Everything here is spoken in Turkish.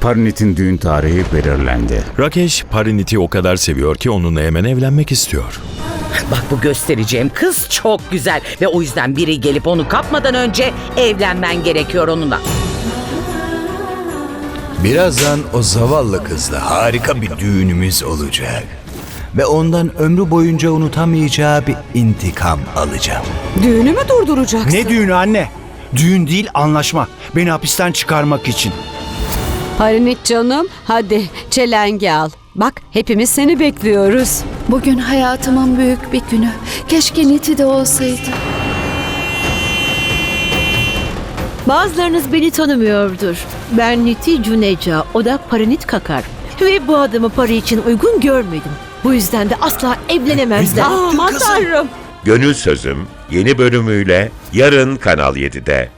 Parinit'in düğün tarihi belirlendi. Rakesh Parinit'i o kadar seviyor ki onunla hemen evlenmek istiyor. Bak bu göstereceğim kız çok güzel ve o yüzden biri gelip onu kapmadan önce evlenmen gerekiyor onunla. Birazdan o zavallı kızla harika bir düğünümüz olacak. Ve ondan ömrü boyunca unutamayacağı bir intikam alacağım. Düğünü mü durduracaksın? Ne düğünü anne? Düğün değil anlaşma. Beni hapisten çıkarmak için. Harinit canım hadi çelengi al. Bak hepimiz seni bekliyoruz. Bugün hayatımın büyük bir günü. Keşke Niti de olsaydı. Bazılarınız beni tanımıyordur. Ben Niti Cuneca, o da Paranit Kakar. Ve bu adamı para için uygun görmedim. Bu yüzden de asla evlenemezler. Aman tanrım. Gönül Sözüm yeni bölümüyle yarın Kanal 7'de.